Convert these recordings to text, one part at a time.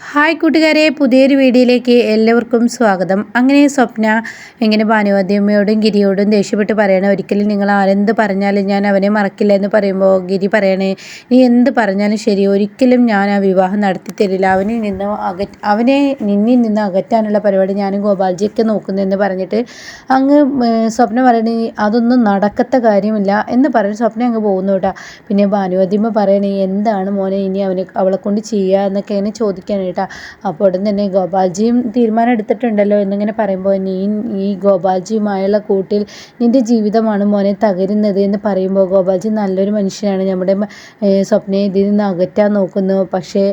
Hi കൂട്ടുകാരെ പുതിയൊരു വീഡിയോയിലേക്ക് എല്ലാവർക്കും സ്വാഗതം. അങ്ങനെ സ്വപ്ന ഇങ്ങനെ ഭാനുവാദ്യമ്മയോടും ഗിരിയോടും ദേഷ്യപ്പെട്ട് പറയണേ ഒരിക്കലും നിങ്ങൾ ആരെന്ത് പറഞ്ഞാലും ഞാൻ അവനെ മറക്കില്ല എന്ന് പറയുമ്പോൾ ഗിരി പറയണേ നീ എന്ത് പറഞ്ഞാലും ശരി ഒരിക്കലും ഞാൻ ആ വിവാഹം നടത്തി തരില്ല. അവനിൽ നിന്ന് അക അവനെ നിന്നിൽ നിന്ന് അകറ്റാനുള്ള പരിപാടി ഞാനും ഗോപാൽജിയൊക്കെ നോക്കുന്നതെന്ന് പറഞ്ഞിട്ട് അങ്ങ് സ്വപ്ന പറയണേ അതൊന്നും നടക്കത്ത കാര്യമില്ല എന്ന് പറഞ്ഞ് സ്വപ്ന അങ്ങ് പോകുന്നു കേട്ടോ. പിന്നെ ഭാനുവാദ്യമ്മ പറയണേ എന്താണ് മോനെ ഇനി അവനെ അവളെ കൊണ്ട് ചെയ്യുക എന്നൊക്കെ ഇങ്ങനെ ചോദിക്കാനായിട്ട് കേട്ടോ. അപ്പോൾ ഉടൻ തന്നെ ഗോപാൽജിയും തീരുമാനം എടുത്തിട്ടുണ്ടല്ലോ എന്നിങ്ങനെ പറയുമ്പോൾ നീ ഈ ഗോപാൽജിയുമായുള്ള കൂട്ടിൽ നിന്റെ ജീവിതമാണ് മോനെ തകരുന്നത് എന്ന് പറയുമ്പോൾ ഗോപാൽജി നല്ലൊരു മനുഷ്യനാണ്. നമ്മുടെ സ്വപ്നയെ ഇതിൽ നിന്ന് അകറ്റാൻ നോക്കുന്നു. പക്ഷേ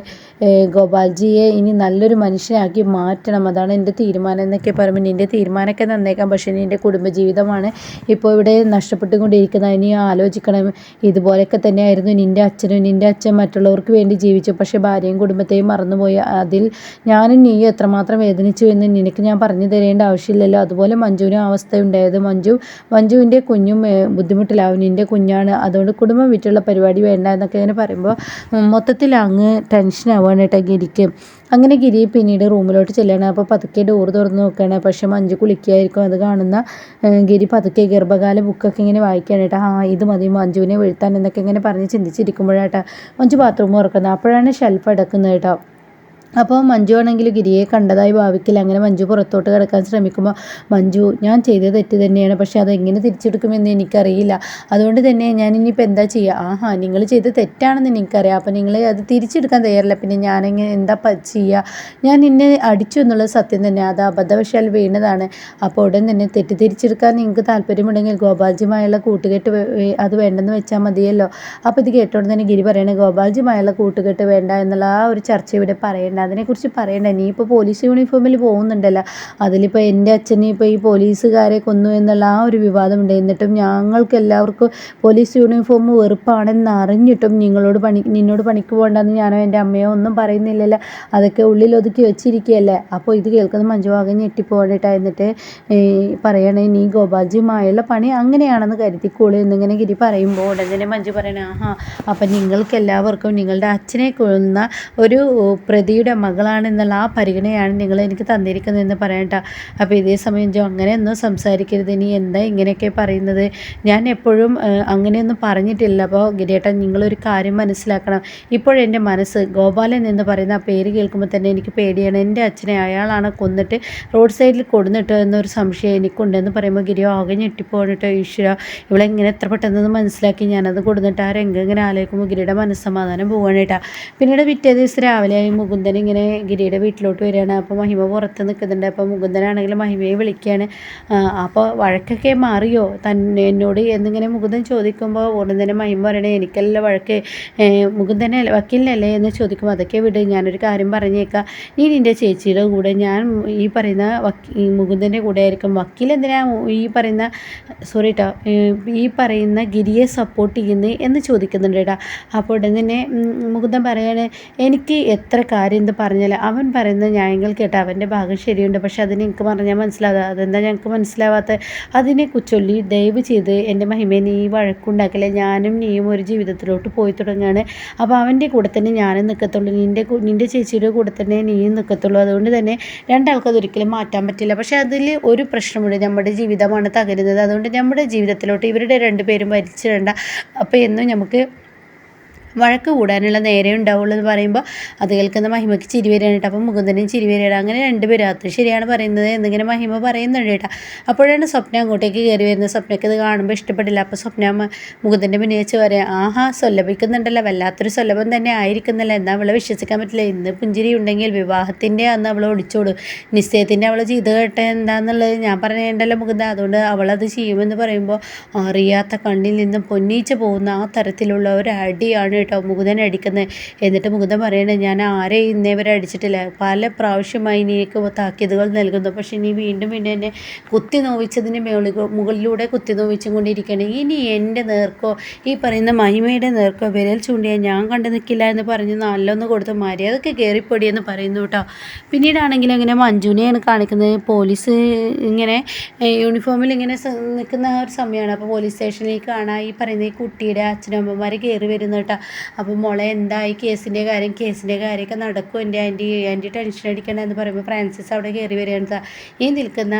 ഗോപാൽജിയെ ഇനി നല്ലൊരു മനുഷ്യനാക്കി മാറ്റണം. അതാണ് എന്റെ തീരുമാനം എന്നൊക്കെ പറയുമ്പോൾ നിന്റെ തീരുമാനമൊക്കെ നന്നേക്കാം. പക്ഷേ നിന്റെ കുടുംബജീവിതമാണ് ഇപ്പോൾ ഇവിടെ നഷ്ടപ്പെട്ടുകൊണ്ടിരിക്കുന്നത്. ഇനി ആലോചിക്കണം. ഇതുപോലെയൊക്കെ തന്നെയായിരുന്നു നിന്റെ അച്ഛനും നിന്റെ അച്ഛൻ മറ്റുള്ളവർക്ക് വേണ്ടി ജീവിച്ചു. പക്ഷേ ഭാര്യയും കുടുംബത്തെയും മറന്നുപോയി. അതിൽ ഞാനും നീ എത്രമാത്രം വേദനിച്ചു എന്ന് നിനക്ക് ഞാൻ പറഞ്ഞു തരേണ്ട ആവശ്യമില്ലല്ലോ. അതുപോലെ മഞ്ജുവിനും അവസ്ഥ ഉണ്ടായത് മഞ്ജു മഞ്ജുവിന്റെ കുഞ്ഞും ബുദ്ധിമുട്ടിലാവും. നിന്റെ കുഞ്ഞാണ്. അതുകൊണ്ട് കുടുംബം വിറ്റുള്ള പരിപാടി വേണ്ട എന്നൊക്കെ ഇങ്ങനെ പറയുമ്പോൾ മൊത്തത്തിൽ അങ്ങ് ടെൻഷനാവുകയാണ് കേട്ടോ ഗിരിക്ക്. അങ്ങനെ ഗിരി പിന്നീട് റൂമിലോട്ട് ചെല്ലുകയാണ്. അപ്പോൾ പതുക്കെ ഡോർ തുറന്ന് നോക്കുകയാണ്. പക്ഷേ മഞ്ജു കുളിക്കുകയായിരിക്കും. അത് കാണുന്ന ഗിരി പതുക്കെ ഗർഭകാല ബുക്കൊക്കെ ഇങ്ങനെ വായിക്കുകയാണ് കേട്ടോ. ആ ഇത് മതി മഞ്ജുവിനെ വീഴ്ത്താൻ എന്നൊക്കെ ഇങ്ങനെ പറഞ്ഞ് ചിന്തിച്ചിരിക്കുമ്പോഴാട്ടോ മഞ്ജു ബാത്റൂം തുറക്കുന്നത് അപ്പോഴാണ് ഷെൽഫ് അടക്കുന്നത് കേട്ടോ. അപ്പോൾ മഞ്ജു ആണെങ്കിൽ ഗിരിയെ കണ്ടതായി ഭാവിക്കില്ല. അങ്ങനെ മഞ്ജു പുറത്തോട്ട് കിടക്കാൻ ശ്രമിക്കുമ്പോൾ മഞ്ജു ഞാൻ ചെയ്ത തെറ്റ് തന്നെയാണ്. പക്ഷേ അതെങ്ങനെ തിരിച്ചെടുക്കുമെന്ന് എനിക്കറിയില്ല. അതുകൊണ്ട് തന്നെ ഞാൻ ഇനിയിപ്പോൾ എന്താ ചെയ്യുക ആഹാ നിങ്ങൾ ചെയ്ത തെറ്റാണെന്ന് എനിക്കറിയാം. അപ്പോൾ നിങ്ങൾ അത് തിരിച്ചെടുക്കാൻ തയ്യാറില്ല. പിന്നെ ഞാനെങ്ങനെ എന്താ ചെയ്യുക ഞാൻ നിന്നെ അടിച്ചു എന്നുള്ളത് സത്യം തന്നെ. അത് അബദ്ധവശാൽ വീണതാണ്. അപ്പോൾ ഉടൻ തന്നെ തെറ്റ് തിരിച്ചെടുക്കാൻ നിങ്ങൾക്ക് താല്പര്യമുണ്ടെങ്കിൽ ഗോപാൽജിയുമായുള്ള കൂട്ടുകെട്ട് അത് വേണ്ടെന്ന് വെച്ചാൽ മതിയല്ലോ. അപ്പോൾ ഇത് കേട്ടോണ്ട് തന്നെ ഗിരി പറയണേ ഗോപാൽജിയുമായുള്ള കൂട്ടുകെട്ട് വേണ്ട എന്നുള്ള ആ ഒരു ചർച്ച ഇവിടെ പറയേണ്ട. അതിനെക്കുറിച്ച് പറയണ്ട. നീ ഇപ്പോൾ പോലീസ് യൂണിഫോമിൽ പോകുന്നുണ്ടല്ലോ. അതിലിപ്പോൾ എന്റെ അച്ഛനെ ഇപ്പോൾ ഈ പോലീസുകാരെ കൊന്നു എന്നുള്ള ആ ഒരു വിവാദമുണ്ട്. എന്നിട്ടും ഞങ്ങൾക്ക് എല്ലാവർക്കും പോലീസ് യൂണിഫോം വെറുപ്പാണെന്ന് അറിഞ്ഞിട്ടും നിങ്ങളോട് പണി നിന്നോട് പണിക്ക് പോകണ്ടെന്ന് ഞാനോ എന്റെ അമ്മയോ ഒന്നും പറയുന്നില്ലല്ലോ. അതൊക്കെ ഉള്ളിൽ ഒതുക്കി വെച്ചിരിക്കുകയല്ലേ? അപ്പോൾ ഇത് കേൾക്കുന്ന മഞ്ജുവാകെ ഞെട്ടിപ്പോകണ്ടിട്ടാ എന്നിട്ട് പറയണേ നീ ഗോപാൽജിയുമായുള്ള പണി അങ്ങനെയാണെന്ന് കരുതിക്കോളൂ എന്നിങ്ങനെ ഗിരി പറയുമ്പോൾ ഉടനെ മഞ്ജു പറയണേ ആഹാ അപ്പം നിങ്ങൾക്ക് എല്ലാവർക്കും നിങ്ങളുടെ അച്ഛനെ കൊന്ന ഒരു പ്രതിയുടെ മകളാണെന്നുള്ള ആ പരിഗണനയാണ് നിങ്ങൾ എനിക്ക് തന്നിരിക്കുന്നതെന്ന് പറയണ്ട അപ്പോൾ ഇതേ സമയം ജോ അങ്ങനെയൊന്നും സംസാരിക്കരുത്. ഇനി എന്താ ഇങ്ങനെയൊക്കെ പറയുന്നത്? ഞാൻ എപ്പോഴും അങ്ങനെയൊന്നും പറഞ്ഞിട്ടില്ല. അപ്പോൾ ഗിരിയേട്ടൻ നിങ്ങളൊരു കാര്യം മനസ്സിലാക്കണം. ഇപ്പോഴെന്റെ മനസ്സ് ഗോപാലൻ എന്ന് പറയുന്ന ആ പേര് കേൾക്കുമ്പോൾ തന്നെ എനിക്ക് പേടിയാണ്. എന്റെ അച്ഛനെ അയാളാണ് കൊന്നിട്ട് റോഡ് സൈഡിൽ കൊടുന്നിട്ട് എന്നൊരു സംശയം എനിക്കുണ്ടെന്ന് പറയുമ്പോൾ ഗിരിയോ ആകെ ഞെട്ടിപ്പോണിട്ടോ ഈശ്വര ഇവിടെ ഇങ്ങനെ എത്ര പെട്ടെന്ന് മനസ്സിലാക്കി ഞാനത് കൊടുന്നിട്ട് ആ രംഗം ഇങ്ങനെ ആലോചിക്കുമ്പോൾ ഗിരിയുടെ മനസ്സമാധാനം പോവാണേട്ടാ പിന്നീട് പിറ്റേ ദിവസം രാവിലെ മുകുന്ദൻ ഇങ്ങനെ ഗിരിയുടെ വീട്ടിലോട്ട് വരികയാണ്. അപ്പോൾ മഹിമ പുറത്ത് നിൽക്കുന്നുണ്ട്. അപ്പോൾ മുകുന്ദനാണെങ്കിൽ മഹിമയെ വിളിക്കുകയാണ്. അപ്പോൾ വഴക്കൊക്കെ മാറിയോ? തന്നെ എന്നോട് എന്നിങ്ങനെ മുകുന്ദൻ ചോദിക്കുമ്പോൾ ഉടൻ തന്നെ മഹിമ പറയണേ എനിക്കല്ല വഴക്ക്. മുകുന്ദനെ വക്കീലിനല്ലേ എന്ന് ചോദിക്കുമ്പോൾ അതൊക്കെ വിട്. ഞാനൊരു കാര്യം പറഞ്ഞേക്കാം. നീ നിന്റെ ചേച്ചിയുടെ കൂടെ ഞാൻ ഈ പറയുന്ന വക്കീ മുകുന്ദന്റെ കൂടെ ആയിരിക്കും. വക്കീൽ എന്തിനാ ഈ പറയുന്ന സോറി കേട്ടോ ഈ പറയുന്ന ഗിരിയെ സപ്പോർട്ട് ചെയ്യുന്നത് എന്ന് ചോദിക്കുന്നുണ്ട് കേട്ടോ അപ്പോൾ ഉടൻ തന്നെ മുകുന്ദൻ പറയാണ് എനിക്ക് എത്ര കാര്യം എന്ത് പറഞ്ഞാൽ അവൻ പറയുന്നത് ന്യായങ്ങൾ കേട്ട അവന്റെ ഭാഗം ശരിയുണ്ട്. പക്ഷെ അതിന് എനിക്ക് പറഞ്ഞാൽ മനസ്സിലാകാതെ അതെന്താ ഞങ്ങൾക്ക് മനസ്സിലാവാത്ത? അതിനെ കുച്ചൊല്ലി ദയവ് ചെയ്ത് എന്റെ മഹിമയെ നീ വഴക്കുണ്ടാക്കില്ല? ഞാനും നീയും ഒരു ജീവിതത്തിലോട്ട് പോയി തുടങ്ങുകയാണ് അപ്പോൾ അവന്റെ കൂടെ തന്നെ ഞാനും നിൽക്കത്തുള്ളൂ നിന്റെ നിന്റെ ചേച്ചിയുടെ കൂടെ തന്നെ നീയും നിൽക്കത്തുള്ളൂ അതുകൊണ്ട് തന്നെ രണ്ടാൾക്കും അതൊരിക്കലും മാറ്റാൻ പറ്റില്ല. പക്ഷേ അതിൽ ഒരു പ്രശ്നമുണ്ട്. നമ്മുടെ ജീവിതമാണ് തകരുന്നത്. അതുകൊണ്ട് നമ്മുടെ ജീവിതത്തിലോട്ട് ഇവരുടെ രണ്ടുപേരും വലിച്ചിടണ്ട. അപ്പോൾ എന്നും നമുക്ക് വഴക്ക് കൂടാനുള്ള നേരെ ഉണ്ടാവുള്ളൂ എന്ന് പറയുമ്പോൾ അത് കേൾക്കുന്ന മഹിമയ്ക്ക് ചിരി വരികയാണ് കേട്ടോ. അപ്പം മുകുന്ദനും ചിരി വരികയാണ്. അങ്ങനെ രണ്ടുപേരും അത് ശരിയാണ് പറയുന്നത് എന്നിങ്ങനെ മഹിമ പറയുന്നുണ്ട് കേട്ടോ. അപ്പോഴാണ് സ്വപ്ന അങ്ങോട്ടേക്ക് കയറി വരുന്നത്. സ്വപ്നയ്ക്ക് ഇത് കാണുമ്പോൾ ഇഷ്ടപ്പെട്ടില്ല. അപ്പോൾ സ്വപ്ന മുകുന്ദന്റെ മുന്നേ വെച്ച് പറയാം ആഹാ സ്വല്ലഭിക്കുന്നുണ്ടല്ലോ വല്ലാത്തൊരു സ്വലഭം തന്നെ ആയിരിക്കുന്നില്ല. എന്നാൽ അവളെ വിശ്വസിക്കാൻ പറ്റില്ല. ഇന്ന് പുഞ്ചിരി ഉണ്ടെങ്കിൽ വിവാഹത്തിന്റെ അന്ന് അവളെ ഒടിച്ചോടും നിശ്ചയത്തിന്റെ അവളെ ചെയ്ത് കേട്ടെ എന്താണെന്നുള്ളത് ഞാൻ പറഞ്ഞേണ്ടല്ലോ മുകുന്ദ. അതുകൊണ്ട് അവളത് ചെയ്യുമെന്ന് പറയുമ്പോൾ അറിയാത്ത കണ്ണിൽ നിന്ന് പൊന്നീച്ച് പോകുന്ന ആ തരത്തിലുള്ള ഒരു അടിയാണ് കേട്ടോ മുകുന്ദൻ അടിക്കുന്നത് എന്നിട്ട് മുകുന്ദൻ പറയണേ ഞാൻ ആരെയും ഇന്നേ വരെ അടിച്ചിട്ടില്ല. പല പ്രാവശ്യമായി നീക്ക് താക്കീതുകൾ നൽകുന്നു. പക്ഷേ നീ വീണ്ടും വീണ്ടും എന്നെ കുത്തി നോവിച്ചതിന് മേളി മുകളിലൂടെ കുത്തി നോവിച്ചും കൊണ്ടിരിക്കുകയാണ് ഇനി എന്റെ നേർക്കോ ഈ പറയുന്ന മഹിമയുടെ നേർക്കോ വിരൽ ചൂണ്ടിയാൽ ഞാൻ കണ്ടു നിൽക്കില്ല എന്ന് പറഞ്ഞ് നല്ലൊന്ന് കൊടുത്ത് മര്യാദയ്ക്ക് കയറിപ്പൊടിയെന്ന് പറയുന്നു കേട്ടോ. പിന്നീടാണെങ്കിൽ അങ്ങനെ മഞ്ജുനെയാണ് കാണിക്കുന്നത്. പോലീസ് ഇങ്ങനെ യൂണിഫോമിൽ ഇങ്ങനെ നിൽക്കുന്ന ഒരു സമയമാണ്. അപ്പോൾ പോലീസ് സ്റ്റേഷനിൽ കാണാൻ ഈ പറയുന്ന ഈ കുട്ടിയുടെ അച്ഛനമ്മമാർ കയറി വരുന്നു കേട്ടോ. അപ്പോൾ മോളെ എന്തായി കേസിന്റെ കാര്യം കേസിന്റെ കാര്യമൊക്കെ നടക്കും എന്റെ ആന്റി ആന്റി ടെൻഷൻ അടിക്കണമെന്ന് പറയുമ്പോൾ ഫ്രാൻസിസ് അവിടെ കയറി വരികയാണ് ഈ നിൽക്കുന്ന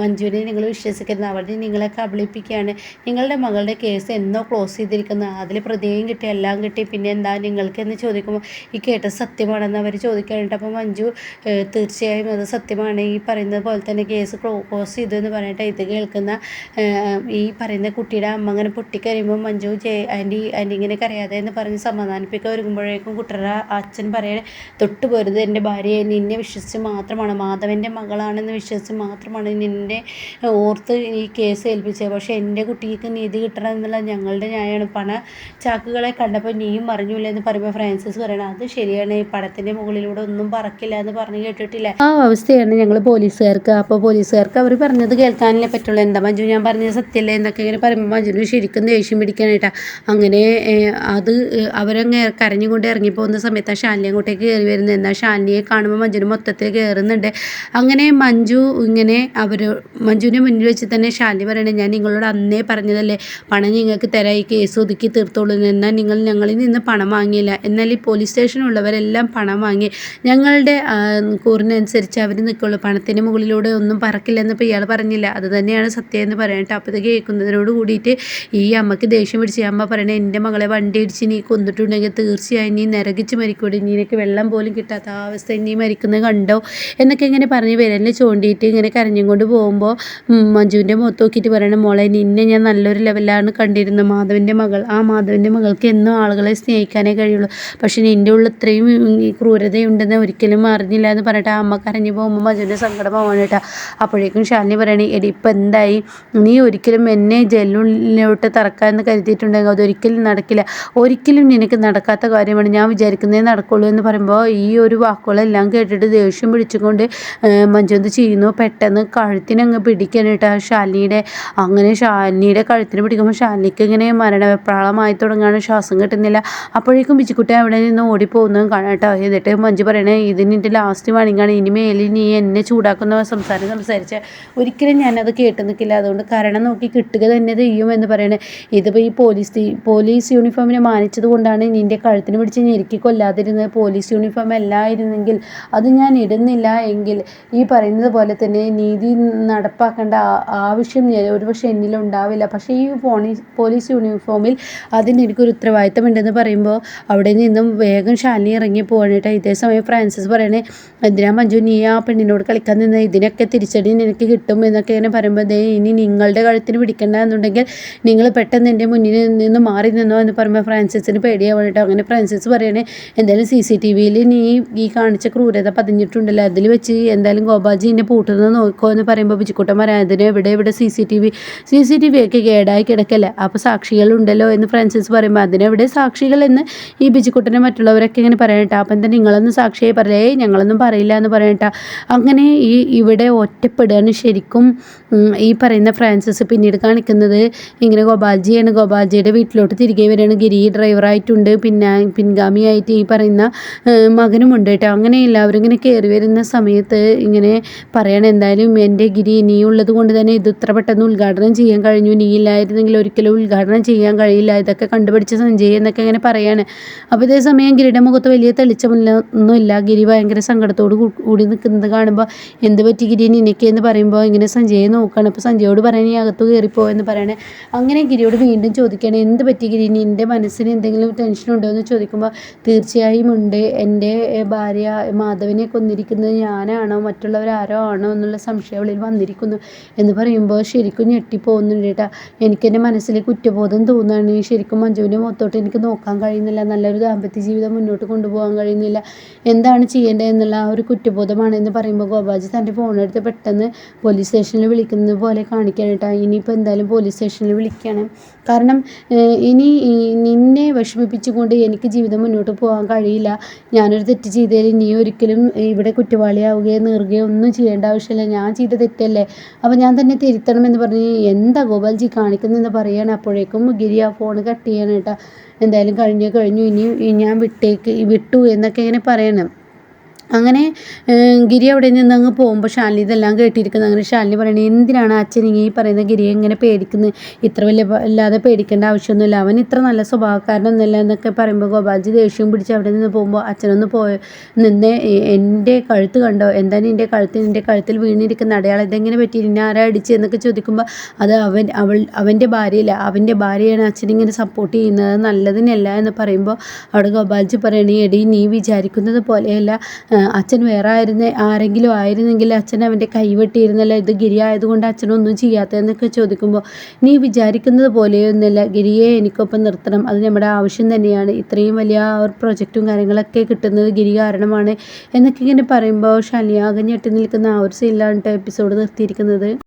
മഞ്ജുവിനെ നിങ്ങൾ വിശ്വസിക്കുന്ന അവിടെ നിങ്ങളെ കബളിപ്പിക്കുകയാണ് നിങ്ങളുടെ മകളുടെ കേസ് എന്നോ ക്ലോസ് ചെയ്തിരിക്കുന്ന. അതിൽ പ്രതിയും കിട്ടി എല്ലാം കിട്ടി. പിന്നെ എന്താ നിങ്ങൾക്ക് എന്ന് ചോദിക്കുമ്പോൾ ഈ കേട്ടത് സത്യമാണെന്ന് അവർ ചോദിക്കാനുണ്ട് അപ്പോൾ മഞ്ജു തീർച്ചയായും അത് സത്യമാണ്. ഈ പറയുന്നത് പോലെ തന്നെ കേസ് ക്ലോസ് ചെയ്തു എന്ന് പറഞ്ഞിട്ട് ഇത് കേൾക്കുന്ന ഈ പറയുന്ന കുട്ടിയുടെ അമ്മ അങ്ങനെ പൊട്ടിക്കറിയുമ്പോൾ മഞ്ജു ജയ ആന്റി ആന്റി ഇങ്ങനെ കരയാതെ എന്ന് പറഞ്ഞ് സമാധാനിപ്പിക്കാൻ ഒരുങ്ങുമ്പോഴേക്കും കുട്ടിയുടെ അച്ഛൻ പറയണേ തൊട്ട് പോരുത് എന്റെ ഭാര്യയെ നിന്നെ വിശ്വസിച്ച് മാത്രമാണ് മാധവന്റെ മകളാണെന്ന് വിശ്വസിച്ച് മാത്രമാണ് നിന്നെ ഓർത്ത് ഈ കേസ് ഏൽപ്പിച്ചത്. പക്ഷേ എന്റെ കുട്ടിക്ക് നീതി കിട്ടണം എന്നുള്ള ഞങ്ങളുടെ ന്യായമാണ്. പണ ചാക്കുകളെ കണ്ടപ്പോൾ നീയും പറഞ്ഞില്ല എന്ന് പറയുമ്പോൾ ഫ്രാൻസിസ് പറയണം അത് ശരിയാണ് ഈ പടത്തിന്റെ മുകളിലൂടെ ഒന്നും പറക്കില്ല എന്ന് പറഞ്ഞ് കേട്ടിട്ടില്ല. ആ അവസ്ഥയാണ് ഞങ്ങൾ പോലീസുകാർക്ക്. അപ്പോൾ പോലീസുകാർക്ക് അവർ പറഞ്ഞത് കേൾക്കാനല്ലേ പറ്റുള്ളൂ. എന്താ മഞ്ജു ഞാൻ പറഞ്ഞത് സത്യമല്ലേ എന്നൊക്കെ ഇങ്ങനെ പറയുമ്പോൾ മഞ്ജുവിന് ശരിക്കും ദേഷ്യം പിടിക്കാനായിട്ടാണ്. അങ്ങനെ അത് അവരങ്ങ് കരഞ്ഞുകൊണ്ട് ഇറങ്ങിപ്പോകുന്ന സമയത്ത് ആ ശാലിനി അങ്ങോട്ടേക്ക് കയറി വരുന്നത് എന്നാൽ ശാലിനിയെ കാണുമ്പോൾ മഞ്ജുവിന് മൊത്തത്തിൽ കയറുന്നുണ്ട് അങ്ങനെ മഞ്ജു ഇങ്ങനെ അവർ മഞ്ജുവിന്റെ മുന്നിൽ വെച്ച് തന്നെ ശാലിനി പറയണേ ഞാൻ നിങ്ങളോട് അന്നേ പറഞ്ഞതല്ലേ പണം നിങ്ങൾക്ക് തരാം ഈ കേസ് ഒതുക്കി തീർത്തോളൂ എന്നാൽ നിങ്ങൾ ഞങ്ങളിൽ നിന്ന് പണം വാങ്ങിയില്ല. എന്നാൽ ഈ പോലീസ് സ്റ്റേഷനുള്ളവരെല്ലാം പണം വാങ്ങി. ഞങ്ങളുടെ കൂറിനനുസരിച്ച് അവർ നിൽക്കുള്ളൂ പണത്തിന് മുകളിലൂടെ ഒന്നും പറക്കില്ലെന്നിപ്പോൾ ഇയാൾ പറഞ്ഞില്ല. അത് തന്നെയാണ് സത്യം എന്ന് പറയട്ടെ അപ്പോൾ ഇത് കേൾക്കുന്നതിനോട് കൂടിയിട്ട് ഈ അമ്മയ്ക്ക് ദേഷ്യം പിടിച്ച് അമ്മ പറയണേ എന്റെ മകളെ വണ്ടി ഇടിച്ച് നീ കൊന്നിട്ടുണ്ടെങ്കിൽ തീർച്ചയായും നീ നരകിച്ച് മരിക്കൂടി. നിനക്ക് വെള്ളം പോലും കിട്ടാത്ത ആ അവസ്ഥ നീ മരിക്കുന്നത് കണ്ടോ? എന്നൊക്കെ ഇങ്ങനെ പറഞ്ഞ് വിരലിനെ ചൂണ്ടിയിട്ട് ഇങ്ങനെ കരഞ്ഞും കൊണ്ട് പോകുമ്പോൾ മഞ്ജുവിന്റെ മുഖത്ത് നോക്കിയിട്ട് പറയണം മോളെ നിന്നെ ഞാൻ നല്ലൊരു ലെവലാണ് കണ്ടിരുന്നത്. മാധവന്റെ മകൾ ആ മാധവന്റെ മകൾക്ക് എന്നും ആളുകളെ സ്നേഹിക്കാനേ കഴിയുള്ളൂ. പക്ഷേ നിന്റെ ഉള്ളിൽ ഇത്രയും ക്രൂരതയുണ്ടെന്ന് ഒരിക്കലും അറിഞ്ഞില്ല എന്ന് പറഞ്ഞിട്ട് ആ അമ്മ കരഞ്ഞു പോകുമ്പോൾ മഞ്ജുവിന്റെ സങ്കടം പോകാനായിട്ടാണ് അപ്പോഴേക്കും ഷാലിനി പറയണേ എടി ഇപ്പം എന്തായി? നീ ഒരിക്കലും എന്നെ ജയിലിലോട്ട് തറക്കാമെന്ന് കരുതിയിട്ടുണ്ടെങ്കിൽ അതൊരിക്കലും നടക്കില്ല. ഒരിക്കലും നിനക്ക് നടക്കാത്ത കാര്യമാണ് ഞാൻ വിചാരിക്കുന്നതേ നടക്കുള്ളൂ എന്ന് പറയുമ്പോൾ ഈ ഒരു വാക്കുകളെല്ലാം കേട്ടിട്ട് ദേഷ്യം പിടിച്ചുകൊണ്ട് മഞ്ചന്ത് ചെയ്യുന്നു? പെട്ടെന്ന് കഴുത്തിനങ്ങ് പിടിക്കാനായിട്ട് ശാലിനിയുടെ അങ്ങനെ ശാലിനിയുടെ കഴുത്തിന് പിടിക്കുമ്പോൾ ശാലിനിക്ക് ഇങ്ങനെ മരണവെപ്രാളമായി തുടങ്ങുകയാണ് ശ്വാസം കിട്ടുന്നില്ല. അപ്പോഴേക്കും ബിജിക്കുട്ടി അവിടെ നിന്ന് ഓടിപ്പോകുന്നതും കാണാട്ടോ എന്നിട്ട് മഞ്ജു പറയണേ ഇതിന്റെ ലാസ്റ്റ് വാണിങ്ങാണ് ഇനി മേലിൽ നീ എന്നെ ചൂടാക്കുന്ന സംസാരം സംസാരിച്ച ഒരിക്കലും ഞാനത് കേട്ട് നിൽക്കില്ല അതുകൊണ്ട് കാരണം നോക്കി കിട്ടുക തന്നെ ചെയ്യും എന്ന് പറയണേ. ഇതിപ്പോൾ ഈ പോലീസ് പോലീസ് യൂണിഫോമിനെ മാനിച്ചത് കൊണ്ടാണ് നിന്റെ കഴുത്തിന് പിടിച്ച് ഞെരുക്കി കൊല്ലാതിരുന്നത്. പോലീസ് യൂണിഫോം അല്ലായിരുന്നെങ്കിൽ അത് ഞാൻ ഇടുന്നില്ല എങ്കിൽ ഈ പറയുന്നത് പോലെ തന്നെ നീതി നടപ്പാക്കേണ്ട ആവശ്യം ഒരുപക്ഷെ എന്നിലുണ്ടാവില്ല. പക്ഷേ ഈ ഫോണി പോലീസ് യൂണിഫോമിൽ അതിന് എനിക്കൊരു ഉത്തരവാദിത്തമുണ്ടെന്ന് പറയുമ്പോൾ അവിടെ നിന്നും വേഗം ശാലിനി ഇറങ്ങി പോകാനായിട്ട് ഇതേ സമയം ഫ്രാൻസിസ് പറയണേ എന്തിനാ മഞ്ജു നീ ആ പെണ്ണിനോട് കളിക്കാൻ നിന്ന്? ഇതിനൊക്കെ തിരിച്ചടി നിനക്ക് കിട്ടും എന്നൊക്കെ ഇങ്ങനെ പറയുമ്പോൾ ദേ ഇനി നിങ്ങളുടെ കഴുത്തിന് പിടിക്കണ്ട എന്നുണ്ടെങ്കിൽ നിങ്ങൾ പെട്ടെന്ന് എന്റെ മുന്നിൽ നിന്ന് മാറി നിന്നോ എന്ന് പറയുമ്പോൾ ഫ്രാൻസിസിന് പേടിയാവും കേട്ടോ അങ്ങനെ ഫ്രാൻസിസ് പറയണേ എന്തായാലും സി സി ടി വിയിൽ നീ ഈ കാണിച്ച ക്രൂരത പതിഞ്ഞിട്ടുണ്ടല്ലോ. അതിൽ വെച്ച് എന്തായാലും ഗോപാജി എന്നെ പൂട്ടുന്നത് നോക്കോ എന്ന് പറയുമ്പോൾ ബിജിക്കുട്ടൻ പറയാം അതിന് എവിടെ ഇവിടെ C C T V C C T V ഒക്കെ കേടായി കിടക്കല്ലേ. അപ്പോൾ സാക്ഷികളുണ്ടല്ലോ എന്ന് ഫ്രാൻസിസ് പറയുമ്പോൾ അതിനെവിടെ സാക്ഷികൾ എന്ന് ഈ ബിജിക്കുട്ടനെ മറ്റുള്ളവരൊക്കെ ഇങ്ങനെ പറയട്ടെ അപ്പം എന്താ നിങ്ങളൊന്നും സാക്ഷിയായി പറയേ ഞങ്ങളൊന്നും പറയില്ല എന്ന് പറയട്ടെ അങ്ങനെ ഈ ഇവിടെ ഒറ്റപ്പെടുകയാണ് ശരിക്കും ഈ പറയുന്ന ഫ്രാൻസിസ് പിന്നീട് കാണിക്കുന്നത്. ഇങ്ങനെ ഗോപാൽജിയാണ്. ഗോപാൽജിയുടെ വീട്ടിലോട്ട് തിരികെ വരികയാണ് ഗിരി ഡ്രൈവറായിട്ടുണ്ട്. പിന്നെ പിൻഗാമിയായിട്ട് ഈ പറയുന്ന മകനുമുണ്ട് കേട്ടോ. അങ്ങനെ എല്ലാവരും ഇങ്ങനെ കയറി വരുന്ന സമയത്ത് ഇങ്ങനെ പറയണം എന്തായാലും എന്റെ ഗിരി നീ ഉള്ളത് കൊണ്ട് തന്നെ ഇത് ഇത്ര പെട്ടെന്ന് ഉദ്ഘാടനം ചെയ്യാൻ കഴിഞ്ഞു. നീ ഇല്ലായിരുന്നെങ്കിൽ ഒരിക്കലും ഉദ്ഘാടനം ചെയ്യാൻ കഴിയില്ല. ഇതൊക്കെ കണ്ടുപിടിച്ച സഞ്ജയ് എന്നൊക്കെ ഇങ്ങനെ പറയാണ്. അപ്പോൾ ഇതേ സമയം ഗിരിയുടെ മുഖത്ത് വലിയ തെളിച്ചമൊന്നുമില്ല ഗിരി ഭയങ്കര സങ്കടത്തോട് കൂടി നിൽക്കുന്നത് കാണുമ്പോൾ എന്ത് പറ്റി ഗിരി? നിനക്ക് എന്ന് പറയുമ്പോൾ ഇങ്ങനെ സഞ്ജയെ നോക്കുകയാണ് അപ്പോൾ സഞ്ജയോട് പറയാൻ ഈ അകത്ത് കയറിപ്പോ എന്ന് പറയണേ. അങ്ങനെ ഗിരിയോട് വീണ്ടും ചോദിക്കുകയാണ് എന്ത് പറ്റി ഗിരി? നിന്റെ മനസ്സിന് എന്തെങ്കിലും ടെൻഷൻ ഉണ്ടോ എന്ന് ചോദിക്കുമ്പോൾ തീർച്ചയായും ഉണ്ട്. എന്റെ ഭാര്യ മാധവനെ കൊന്നിരിക്കുന്നത് ഞാനാണോ? മറ്റുള്ളവർ ആരോ ആണോ എന്നുള്ള സംശയം അവളിൽ വന്നിരിക്കുന്നു. എന്ന് പറയുമ്പോൾ ശരിക്കും ഞെട്ടിപ്പോകുന്നുണ്ട് കേട്ടോ. എനിക്കെന്റെ മനസ്സിൽ കുറ്റബോധം തോന്നുകയാണ്. ശരിക്കും മഞ്ജുവിന്റെ മുഖത്തോട്ട് എനിക്ക് നോക്കാൻ കഴിയുന്നില്ല. നല്ലൊരു ദാമ്പത്യ ജീവിതം മുന്നോട്ട് കൊണ്ടുപോകാൻ കഴിയുന്നില്ല. എന്താണ് ചെയ്യേണ്ടത് എന്നുള്ള ഒരു കുറ്റബോധമാണ് എന്ന് പറയുമ്പോൾ ഗോപാജി തന്റെ ഫോണെടുത്ത് പെട്ടെന്ന് പോലീസ് സ്റ്റേഷനിൽ വിളിക്കുന്നത് പോലെ കാണിക്കാനായിട്ടാണ് ഇനിയിപ്പോൾ എന്തായാലും പോലീസ് സ്റ്റേഷനിൽ വിളിക്കണം കാരണം ഇനി നിന്നെ വിഷമിപ്പിച്ചുകൊണ്ട് എനിക്ക് ജീവിതം മുന്നോട്ട് പോകാൻ കഴിയില്ല. ഞാനൊരു തെറ്റ് ചെയ്തതിൽ നീ ഒരിക്കലും ഇവിടെ കുറ്റവാളിയാവുകയോ നേറുകയോ ഒന്നും ചെയ്യേണ്ട ആവശ്യമില്ല. ഞാൻ ചെയ്ത തെറ്റല്ലേ? അപ്പോൾ ഞാൻ തന്നെ തിരുത്തണമെന്ന് പറഞ്ഞ് എന്താ ഗോപാൽജി കാണിക്കുന്നതെന്ന് പറയാണ്. അപ്പോഴേക്കും ഗിരി ആ ഫോൺ കട്ട്. ചെയ്യാനായിട്ടാണ് എന്തായാലും കഴിഞ്ഞു കഴിഞ്ഞു. ഇനി ഞാൻ വിട്ടേക്ക് വിട്ടു എന്നൊക്കെ ഇങ്ങനെ പറയണം. അങ്ങനെ ഗിരി അവിടെ നിന്ന് അങ്ങ് പോകുമ്പോൾ ഷാലിനി ഇതെല്ലാം കേട്ടിരിക്കുന്നത് അങ്ങനെ ഷാലിനി പറയണേ എന്തിനാണ് അച്ഛൻ ഈ പറയുന്ന ഗിരിയെ ഇങ്ങനെ പേടിക്കുന്നത് ഇത്ര വലിയ അല്ലാതെ പേടിക്കേണ്ട ആവശ്യമൊന്നുമില്ല. അവൻ ഇത്ര നല്ല സ്വഭാവക്കാരനൊന്നുമില്ല എന്നൊക്കെ പറയുമ്പോൾ ഗോപാൽജി ദേഷ്യം പിടിച്ച് അവിടെ നിന്ന് പോകുമ്പോൾ അച്ഛനൊന്ന് പോയ നിന്ന് എന്റെ കഴുത്ത് കണ്ടോ? എന്താ നിന്റെ കഴുത്ത്? നിന്റെ കഴുത്തിൽ വീണിരിക്കുന്ന അടയാളം? ഇതെങ്ങനെ പറ്റി? നിന്നെ ആരാ അടിച്ച്? എന്നൊക്കെ ചോദിക്കുമ്പോൾ അത് അവൻ അവൾ അവന്റെ ഭാര്യയില്ല. അവന്റെ ഭാര്യയാണ് അച്ഛൻ ഇങ്ങനെ സപ്പോർട്ട് ചെയ്യുന്നത്. നല്ലതിനല്ല എന്ന് പറയുമ്പോൾ അവിടെ ഗോപാൽജി പറയണേ എടി നീ വിചാരിക്കുന്നത് പോലെയല്ല. അച്ഛൻ വേറെ ആയിരുന്ന ആരെങ്കിലും ആയിരുന്നെങ്കിൽ അച്ഛൻ അവന്റെ കൈ വെട്ടിയിരുന്നല്ലോ? ഇത് ഗിരി ആയതുകൊണ്ട് അച്ഛനൊന്നും ചെയ്യാത്തതെന്നൊക്കെ ചോദിക്കുമ്പോൾ നീ വിചാരിക്കുന്നത് പോലെയൊന്നുമല്ല. ഗിരിയെ എനിക്കൊപ്പം നിർത്തണം. അത് നമ്മുടെ ആവശ്യം തന്നെയാണ്. ഇത്രയും വലിയ ഒരു പ്രൊജക്റ്റും കാര്യങ്ങളൊക്കെ കിട്ടുന്നത് ഗിരി കാരണമാണ്. എന്നൊക്കെ ഇങ്ങനെ പറയുമ്പോൾ ഞെട്ടി നിൽക്കുന്ന ആ ഒരു സീനിലാണ് എപ്പിസോഡ് നിർത്തിയിരിക്കുന്നത്.